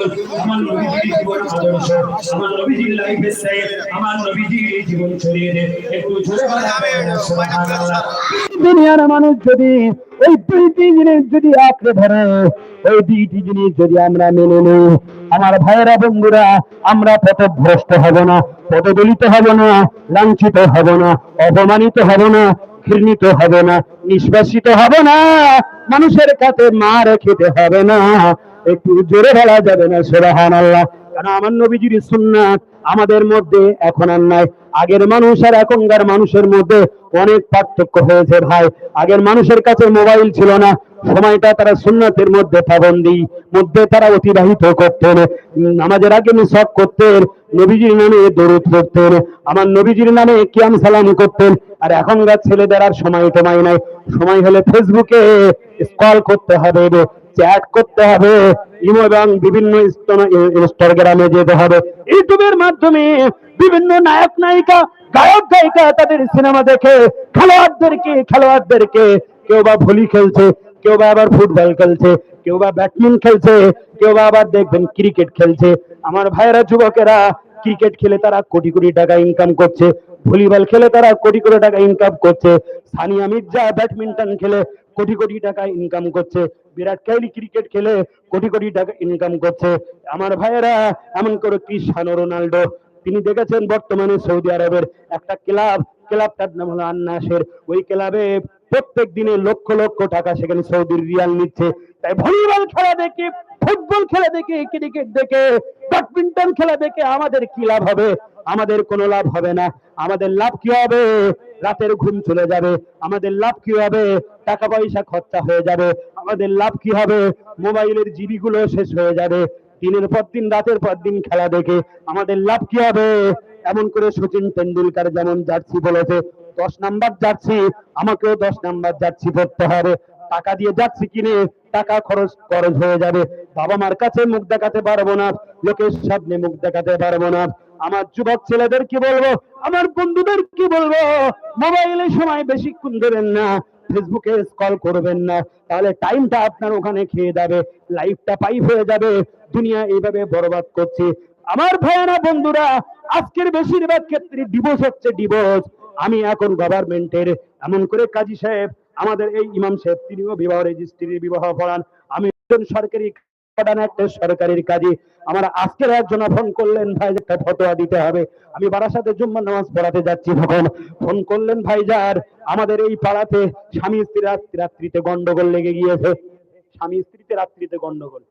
আমার নবীজির জীবন আদর্শ আমার নবীজির লাইফ স্টাইল আমার নবীজির জীবন শরীরে একটু জোরে সুবহানাল্লাহ দুনিয়ার মানুষ যদি ওই দুইটি জিনিস যদি আঁকড়ে ধরে ওই দুইটি জিনিস যদি আমরা মেনে নিই আমার ভাইয়েরা বন্ধুরা আমরা পথভ্রষ্ট হব না পদদলিত হব না লাঞ্ছিত হব না অপমানিত হব না ঘৃণিত হব না নিষ্বাসিত হব না মানুষের কাছে মার খেতে হবে না একটু জোরে বলা যাবে না সোরাহান আল্লাহ কারণ আমার নবীজির সুন্নাত আমাদের মধ্যে এখন আর নাই। আগের মানুষ আর এখনকার মানুষের মধ্যে অনেক পার্থক্য হয়েছে ভাই। আগের মানুষের কাছে মোবাইল ছিল না, সময়টা তারা সুন্নাতের মধ্যে পাবন্দি, মধ্যে তারা অতিবাহিত করতেন। নামাজের আগে সব করতেন, নবীজির নামে দরুদ করতেন আমার নবীজির নামে কিয়াম সালাম করতেন। আর এখনকার ছেলেদের আর সময় টমাই নাই। সময় হলে ফেসবুকে স্কল করতে হবে। চ্যাট করতে হবে। ইমো এবং বিভিন্ন ইনস্টাগ্রামে যেতে হবে। ইউটিউবের মাধ্যমে বিভিন্ন নায়ক, নায়িকা, গায়ক, গায়িকা তাদের সিনেমা দেখে, খেলোয়াড়দেরকে খেলোয়াড়দেরকে কেউ বা ভলি খেলছে, কেউ বা আবার ফুটবল খেলছে, কেউ বা ব্যাডমিন্টন খেলছে, কেউ বা আবার দেখবেন ক্রিকেট খেলছে। আমার ভাইয়েরা, যুবকেরা ক্রিকেট খেলে তারা কোটি কোটি টাকা ইনকাম করছে। ভলিবল খেলে তারা কোটি কোটি টাকা ইনকাম করছে। সানিয়া মির্জা ব্যাডমিন্টন খেলে কোটি কোটি টাকা ইনকাম করছে। বিরাট কোহলি ক্রিকেট খেলে কোটি কোটি টাকা ইনকাম করছে। আমার ভাইয়েরা, এমন করে ক্রিস্টানো রোনাল্ডো, তিনি দেখেছেন বর্তমানে সৌদি আরবের একটা ক্লাব ক্লাবটার নাম হলো আন্নাসের। ওই ক্লাবে প্রত্যেক দিনে লক্ষ লক্ষ টাকা সেখানে সৌদির রিয়াল নিচ্ছে। তাই ভলিবল খেলা দেখে, ফুটবল খেলা দেখে ক্রিকেট দেখে, ব্যাডমিন্টন খেলা দেখে আমাদের কি লাভ হবে? আমাদের কোনো লাভ হবে না। আমাদের লাভ কি হবে? রাতের ঘুম চলে যাবে। আমাদের লাভ কি হবে? টাকা পয়সা খরচা হয়ে যাবে। আমাদের লাভ কি হবে? মোবাইলের জিবি গুলো শেষ হয়ে যাবে। দিনের পর দিন, রাতের পর দিন খেলা দেখে আমাদের লাভ কি হবে? এমন করে সচিন তেন্ডুলকার যেমন জার্সি বলেছে, দশ নাম্বার জার্সি, আমাকেও দশ নাম্বার জার্সি পড়তে হবে। টাকা দিয়ে যাচ্ছি কিনে টাকা খরচ খরচ হয়ে যাবে। বাবা মার কাছে মুখ দেখাতে পারব না, লোকের সামনে মুখ দেখাতে পারব না। আমার যুবক ছেলেদের কি বলব? আমার বন্ধুদের কি বলব? মোবাইলে সময় বেশিক্ষণ দেবেন না, ফেসবুকে স্কল করবেন না, তাহলে টাইমটা আপনার ওখানে খেয়ে যাবে লাইফটা পাইপ হয়ে যাবে, দুনিয়া এইভাবে বরবাদ করছে। আমার ভাইয়েরা, বন্ধুরা, আজকের বেশিরভাগ ক্ষেত্রে ডিভোর্স হচ্ছে ডিভোর্স আমি এখন গভর্নমেন্টের এমন করে কাজী সাহেব, আমাদের এই ইমাম সাহেব, তিনিও বিবাহ রেজিস্ট্রির বিবাহ পড়ান আমি একজন সরকারি প্রধান একটা সরকারের কাজে। আমার আজকের একজন ফোন করলেন ভাই, একটা ফটোয়া দিতে হবে। আমি বারাসাতে জুম্মা নামাজ পড়াতে যাচ্ছি তখন। ফোন করলেন ভাই যার, আমাদের এই পাড়াতে স্বামী স্ত্রী রাত্রি রাত্রিতে গন্ডগোল লেগে গিয়েছে। স্বামী স্ত্রীতে রাত্রিতে গন্ডগোল।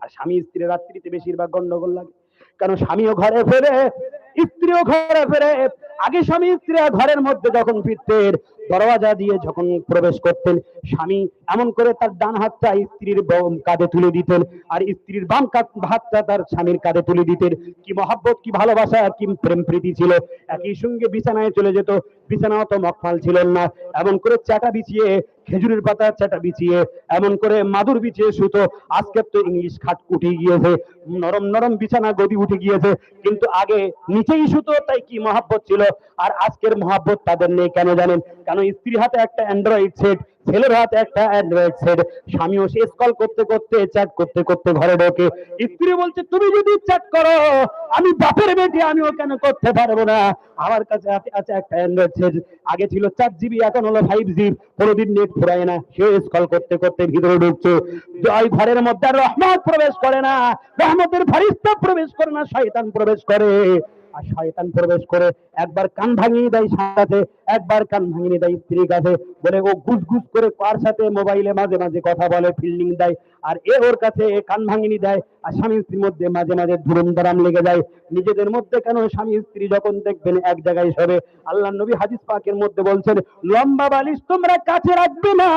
আর স্বামী স্ত্রী রাত্রিতে বেশিরভাগ গন্ডগোল লাগে। কারণ স্বামীও ঘরে ফেরে স্ত্রীও ঘরে ফেরে। আগে স্বামী স্ত্রী ঘরের মধ্যে যখন ফিরতেন, দরওয়াজা দিয়ে যখন প্রবেশ করতেন, স্বামী এমন করে তার ডান হাতটা স্ত্রীর কাঁধে তুলে দিতেন আর স্ত্রীর বাম হাতটা তার স্বামীর কাঁধে তুলে দিতেন। কি মহাব্বত, কি ভালোবাসা, কি প্রেম প্রীতি ছিল। একই সঙ্গে বিছানায় চলে যেত। বিছানাও তো মকমাল ছিলেন না। এমন করে চাটা বিছিয়ে, খেজুরের পাতা চাটা বিছিয়ে, এমন করে মাদুর বিছিয়ে শুতো। আজকের তো ইংলিশ খাট উঠে গিয়েছে। নরম নরম বিছানা গদি উঠে গিয়েছে। কিন্তু আগে নিচেই শুতো তাই কি মহাব্বত ছিল? আর আজকের মহাব্বত তাদের নেই, কেন জানেন? কেন স্ত্রীর হাতে একটা অ্যান্ড্রয়েড সেট ছেলের হাতে একটা অ্যান্ড্রয়েড সেট স্বামীও সে কল করতে করতে চ্যাট করতে করতে ঘরে ঢোকে। স্ত্রী বলছে, তুমি যদি চ্যাট করো, আমি বাপের বেটি আমিও কেন করতে পারব না? আমার কাছে আছে একটা অ্যান্ড্রয়েড সেট আগে ছিল চার জিবি এখন হলো ফাইভ জি কোনোদিন নেট ফুরায় না। সে স্কল করতে করতে ভিতরে ঢুকছে। ওই ঘরের মধ্যে আর রহমত প্রবেশ করে না, রহমতের ফারিস্তা প্রবেশ করে না, শয়তান প্রবেশ করে। আর শয়তান প্রবেশ করে একবার কান ভাঙিয়ে দেয় সাথে একবার কান ভাঙিয়ে দেয় স্ত্রীর কাছে বলে, ও ঘুষ ঘুষ করে কার সাথে মোবাইলে মাঝে মাঝে কথা বলে ফিল্ডিং দেয়। আর এ ওর কাছে এ কান ভাঙিনি দেয়। আর স্বামী স্ত্রীর মধ্যে মাঝে মাঝে ধুরুম দারাম লেগে যায়। নিজেদের মধ্যে কেন স্বামী স্ত্রী যখন দেখবেন এক জায়গায় সবে? আল্লাহ নবী হাদিস পাকের মধ্যে বলছেন, লম্বা বালিশ তোমরা কাছে রাখবে না।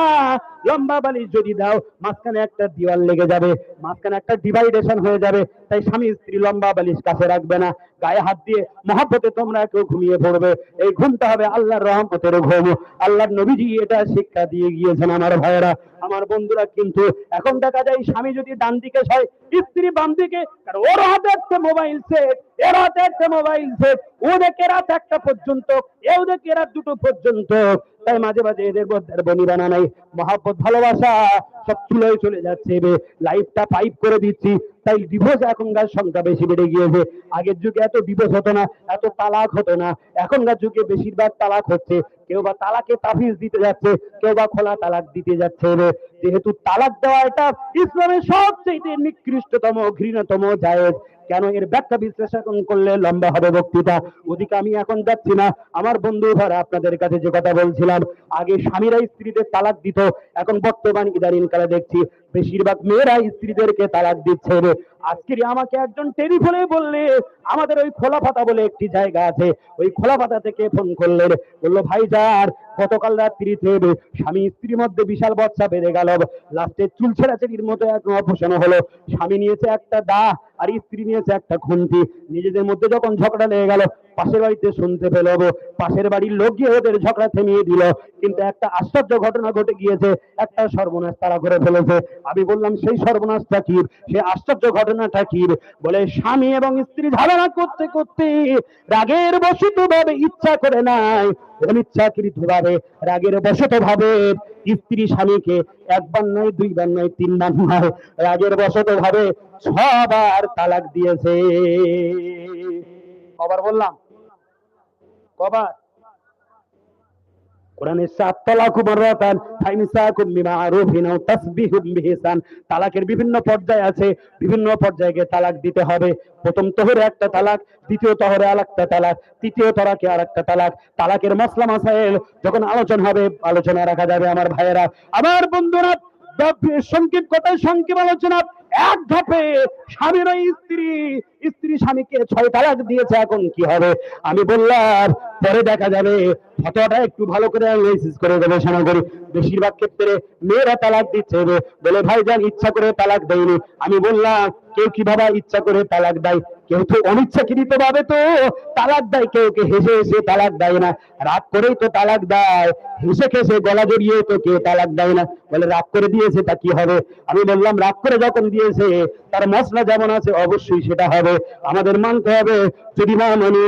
লম্বা বালিশ যদি দাও, মাঝখানে একটা দিওয়াল লেগে যাবে। মাঝখানে একটা ডিভাইডেশন হয়ে যাবে। তাই স্বামী স্ত্রী লম্বা বালিশ কাছে রাখবে না। গায়ে হাত দিয়ে মহাব্বতে তোমরা কেউ ঘুমিয়ে পড়বে। এই ঘুমটা হবে আল্লাহর রহমতের ঘুম। আল্লাহর নবীজি এটা শিক্ষা দিয়ে গিয়েছেন আমার ভাইয়েরা। আমার বন্ধুরা কিন্তু এখন দেখা যায় স্বামী যদি ডান দিকে হয় স্ত্রী বাম দিকে ওর হাতে একটা মোবাইল সেট এর হাতে একটা মোবাইল সেট ও দেখে রাত একটা পর্যন্ত, এও দেখে রাত দুটো পর্যন্ত। তাই মাঝে মাঝে এদের মধ্যে বনি বানা নাই। মহাব্বত, ভালোবাসা, সব চুলোয় চলে যাচ্ছে লাইফটা পাইপ করে দিচ্ছি। তাই ডিভোর্স এখনকার সংখ্যা বেশি বেড়ে গিয়েছে। আগের যুগে এত ডিভোর্স হতো না, এত তালাক হতো না। এখনকার যুগে বেশিরভাগ তালাক হচ্ছে কেউ বা তালাকে তাফিজ দিতে যাচ্ছে, কেউ বা খোলা তালাক দিতে যাচ্ছে যেহেতু তালাক দেওয়া এটা ইসলামের সবচেয়ে নিকৃষ্টতম, ঘৃণতম জায়েজ। কেন এর ব্যাখ্যা বিশ্লেষণ করলে লম্বা হবে বক্তৃতা? ওদিকে আমি এখন যাচ্ছি না। আমার বন্ধু ভাড়া আপনাদের কাছে যে কথা বলছিলাম, আগে স্বামীরা স্ত্রীদের তালাক দিত, এখন বর্তমান ইদানিং কালে দেখছি বেশিরভাগ মেয়েরা স্ত্রীদেরকে তালাক দিচ্ছে আজকে আমাকে একজন টেলিফোনে বললে, আমাদের ওই খোলা পাতা বলে একটি জায়গা আছে, ওই খোলা পাতা থেকে ফোন করলেন। বলল, ভাই যার গতকাল রাত্রিতে স্বামী স্ত্রীর মধ্যে বিশাল বচ্চা বেড়ে গেল। লাস্টে চুল ছেড়াছেড়ির মতো এক অপসান হলো। স্বামী নিয়েছে একটা দা আর স্ত্রী নিয়েছে একটা খুন্তি। নিজেদের মধ্যে যখন ঝগড়া লেগে গেল, পাশের বাড়িতে শুনতে পেল পাশের বাড়ির লোক গিয়ে ওদের ঝগড়া থামিয়ে দিল। কিন্তু একটা আশ্চর্য ঘটনা ঘটে গিয়েছে। একটা সর্বনাশ তারা করে ফেলেছে। আমি বললাম, সেই সর্বনাশটা কি? সেই আশ্চর্য ঘটনাটা কি? বলে, স্বামী এবং স্ত্রী ঝামেলা করতে করতে রাগের বশত ভাবে ইচ্ছা করে নাই। অনিচ্ছাকৃত ভাবে, রাগের বশত ভাবে, স্ত্রী স্বামীকে একবার নয় দুইবার নয় তিনবার নয়, রাগের বশত ভাবে ছবার তালাক দিয়েছে। কবার বললাম? কবার? কোরআনে সাত তালাকু মাররাতান ফাইনসাকুম বিমারুফিন আও তাসবিহুম তালাকের বিভিন্ন পর্যায় আছে, বিভিন্ন পর্যায়ে তালাক দিতে হবে। প্রথম তহরে একটা তালাক, দ্বিতীয় তহরে আরেকটা তালাক, তৃতীয় তরাকে আরেকটা তালাক। তালাকের মাসলা মাসাইল যখন আলোচনা হবে, আলোচনা রাখা যাবে আমার ভাইয়েরা। আমার বন্ধুরা সংক্ষিপ কথায় সংক্ষিপ আলোচনা। এক ধাপে স্বামী নয়, স্ত্রী। স্ত্রী স্বামীকে ছয় তালাক দিয়েছে, এখন কি হবে? আমি বললাম, পরে দেখা যাবে। ফটোটা একটু ভালো করে অ্যানালাইসিস করে গবেষণা করি। বেশিরভাগ ক্ষেত্রে মেয়েরা তালাক দিচ্ছে। বলে ভাই যান ইচ্ছা করে তালাক দেয়নি। আমি বললাম কেউ কীভাবে ইচ্ছা করে তালাক দেয়? কেউ তো অনিচ্ছাকৃত ভাবে তো তালাক দেয়। কেউ কে হেসে হেসে তালাক দেয় না। রাগ করেই তো তালাক দেয়। হেসে খেসে গলা জড়িয়ে তো কেউ তালাক দেয় না। বলে, রাগ করে দিয়েছে তা কি হবে? আমি বললাম, রাগ করে যখন দিয়েছে, তার মশলা যেমন আছে, অবশ্যই সেটা হবে। আমাদের মানতে হবে, যদি না মানে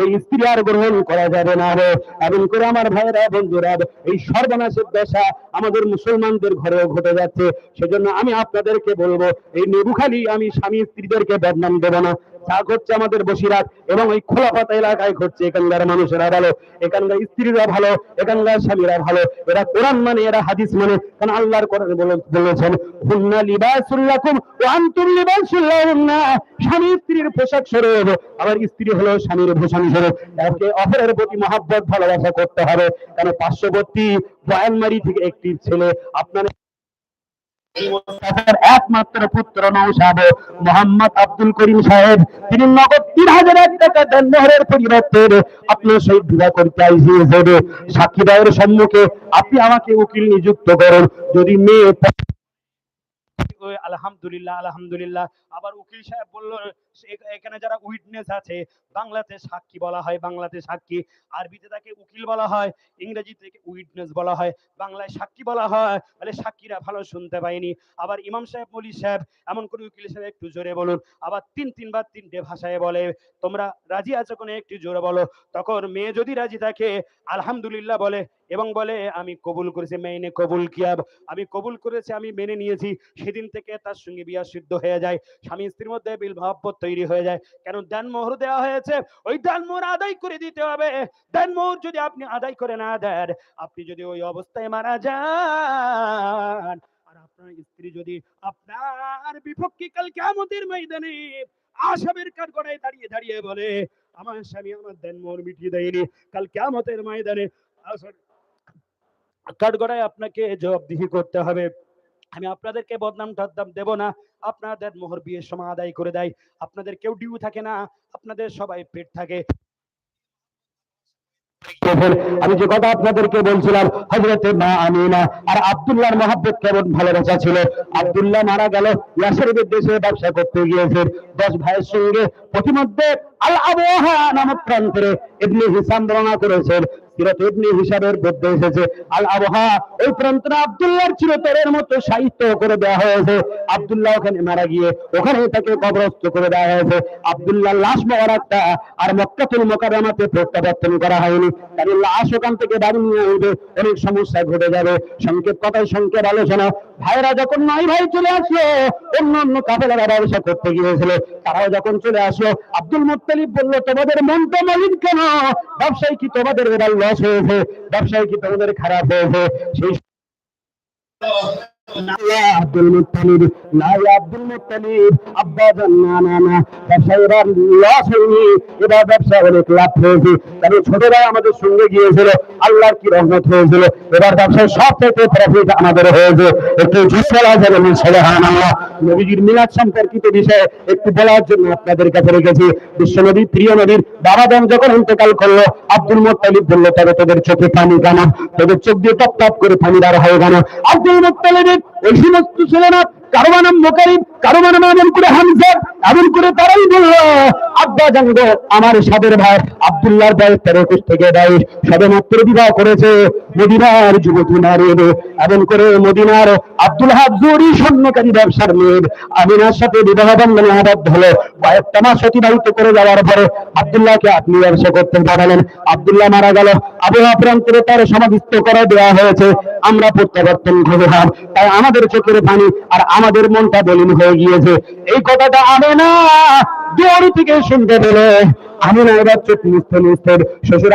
ওই স্ত্রী আর গ্রহণ করা যাবে না হবে। এমন করে আমার ভাইয়েরা, বন্ধুরা, এই সর্বনাশের দশা আমাদের মুসলমানদের ঘরেও ঘটে যাচ্ছে। সেজন্য আমি আপনাদেরকে বলব, এই নেবুখালি আমি স্বামী স্ত্রীদেরকে বদনাম দেবো না। যা ঘটছে আমাদের বসিরাত এবং এই খোলাপাতা এলাকায় ঘটছে। এখানকার মানুষেরা ভালো, এখানকার স্ত্রীরা ভালো, এখানকার স্বামীরা ভালো। এরা কোরআন মানে এরা হাদিস মানে। কারণ আল্লাহর কোরআন বলেছেন, হুন্না লিবাসুল্লাকুম ওয়া আনতুম লিবাসুল্লাহুন্না স্বামী স্ত্রীর পোশাক স্বরূপ আবার স্ত্রী হলো স্বামীর ভূষণ স্বরূপ একে অপরের প্রতি মহাব্বত, ভালোবাসা করতে হবে। কারণ পার্শ্ববর্তী বয়ানমারি থেকে একটি ছেলে আপনার একমাত্র পুত্র নৌসাদ, মোহাম্মদ আব্দুল করিম সাহেব। তিনি নগদ তিন হাজার এক টাকা দেন মোহরের পরিবর্তে আপনার সহিত বিবাহ করতে আইসিয়েছেন সাক্ষীদায়ের সম্মুখে আপনি আমাকে উকিল নিযুক্ত করেন। যদি মেয়ে ওই আলহামদুলিল্লাহ আলহামদুলিল্লাহ। আবার উকিল সাহেব বলল এখানে যারা উইটনেস আছে, বাংলাতে সাক্ষী বলা হয়, বাংলাতে সাক্ষী। আরবিতে তাকে উকিল বলা হয়, ইংরেজিতে উইটনেস বলা হয়, বাংলায় সাক্ষী বলা হয়। বলে সাক্ষীরা ভালো শুনতে পায়নি। আবার ইমাম সাহেব, মলি সাহেব, এমন করে উকিল সাহেব একটু জোরে বলুন। আবার তিন, তিনবার তিনটে ভাষায় বলে, তোমরা রাজি আছো কোনো একটু জোরে বলো? তখন মেয়ে যদি রাজি থাকে, আলহামদুলিল্লাহ বলে এবং বলে, আমি কবুল করেছি, মেনে কবুল কিয়াব আমি কবুল করেছি, আমি মেনে নিয়েছি। সেদিন থেকে তার সঙ্গে বিয়া সিদ্ধ হয়ে যায়। স্বামী স্ত্রীর মধ্যে বিল মহব্বত তৈরি হয়ে যায়। কেন দান মোহর দেওয়া হয়েছে? ওই দান মোহর আদায় করে দিতে হবে। দান মোহর যদি আপনি আদায় করে না দেন, আপনি যদি ওই অবস্থায় মারা যান, আর আপনার স্ত্রী যদি আপনার বিপক্ষে কাল কেমতের ময়দানে আসামের কাঠ গড়ায় দাঁড়িয়ে দাঁড়িয়ে বলে, আমার স্বামী আমার দেন মোহর মিটিয়ে দেয়নি। কাল কেমতের ময়দানে আসর কাঠগড়ায় আপনাকে জবাবদিহি করতে হবে। আমি আপনাদেরকে বদনাম টদনাম দেব না। আপনাদের মোহর বিয়ের সময় আদায় করে দেয়। আপনাদের কেউ ডিউ থাকে না। আপনাদের সবাই পেট থাকে। আমি যে কথা আপনাদেরকে বলছিলাম হজরতে মা আমিনা আর আব্দুল্লাহর মহাব্বত কেমন ভালোবাসা ছিল? আব্দুল্লাহ মারা গেল ইয়াসরিবের দেশে ব্যবসা করতে গিয়েছেন দশ ভাইয়ের সঙ্গে প্রতিমধ্যে আল আবহাওয়া নামক প্রান্তরে ইবনে হিসাম বর্ণনা করেছেন। মধ্যে এসেছে। সাহিত্য করে দেওয়া হয়েছে। আব্দুল্লাহ ওখানে মারা গিয়ে ওখানে তাকে করে দেওয়া হয়েছে। লাশ আর প্রত্যাবর্তন করা হয়নি। কারণ লাশ ওখান থেকে বাড়ি নিয়ে আসবে। অনেক সমস্যা ঘটে যাবে। সংক্ষেপ কথায় সংক্ষেপ আলোচনা। ভাইরা যখন নাই ভাই চলে আসলো অন্য অন্য কাফেলারা ব্যবসা করতে গিয়েছিল। তারাও যখন চলে আসলো, আব্দুল মুতালিব বলল, তোমাদের মনটা মলিন কেন? ব্যবসায় কি তোমাদের এবার লস হয়েছে? ব্যবসায় কি তোমাদের খারাপ হয়েছে? সেই মুত্তালিব মুত্তালিব আমাদের সঙ্গে গিয়েছিল, আল্লাহর কি রহমত হয়েছিল, এবার ব্যবসায় সব থেকে প্রফিট আমাদের হয়েছে। একটু নবীজির মিলাদ সম্পর্কিত বিষয়ে একটু বলার জন্য আপনাদের কাছে রেখেছি। বিশ্বনবী প্রিয় নবীর বাবা দাম যখন ইন্তেকাল করল, আব্দুল মুত্তালিব বলল, তবে তোদের চোখে পানি কেন তোদের চোখ দিয়ে টপ টপ করে পানি বার হয়ে কেন আব্দুল মুত্তালিবের ওই সমস্ত ছেলেরা কারও নাম মোকারিব কারও নাম এমন করে হামজা, এমন করে তারাই বলল, আব্বা জানব আমার সাদের ভাই আব্দুল্লাহর বয়স তেরো একুশ থেকে বাইশ সবে মাত্র বিবাহ করেছে। মদিনার যুবতী নারী এমন করে মদিনার আব্দুল হাজুরি স্বর্ণকারী ব্যবসার মেয়ে আমিনার সাথে বিবাহ বন্ধনে আবদ্ধ হলো। কয়েকটা মাস অতিবাহিত করে যাওয়ার পরে আব্দুল্লাহকে আপনি ব্যবসা করতে পাঠালেন। আব্দুল্লাহ মারা গেল। আবহাওয়া প্রান্তরে তার সমাধিস্থ করে দেওয়া হয়েছে। আমরা প্রত্যাবর্তন ঘটলাম তাই আমাদের চোখের পানি আর আমাদের মনটা বলিন হয়ে গিয়েছে। এই কথাটা আমি না দুয়ারি থেকে শুনতে পেলে। আমি না এবার চোখ মুছতে মুছতে শ্বশুর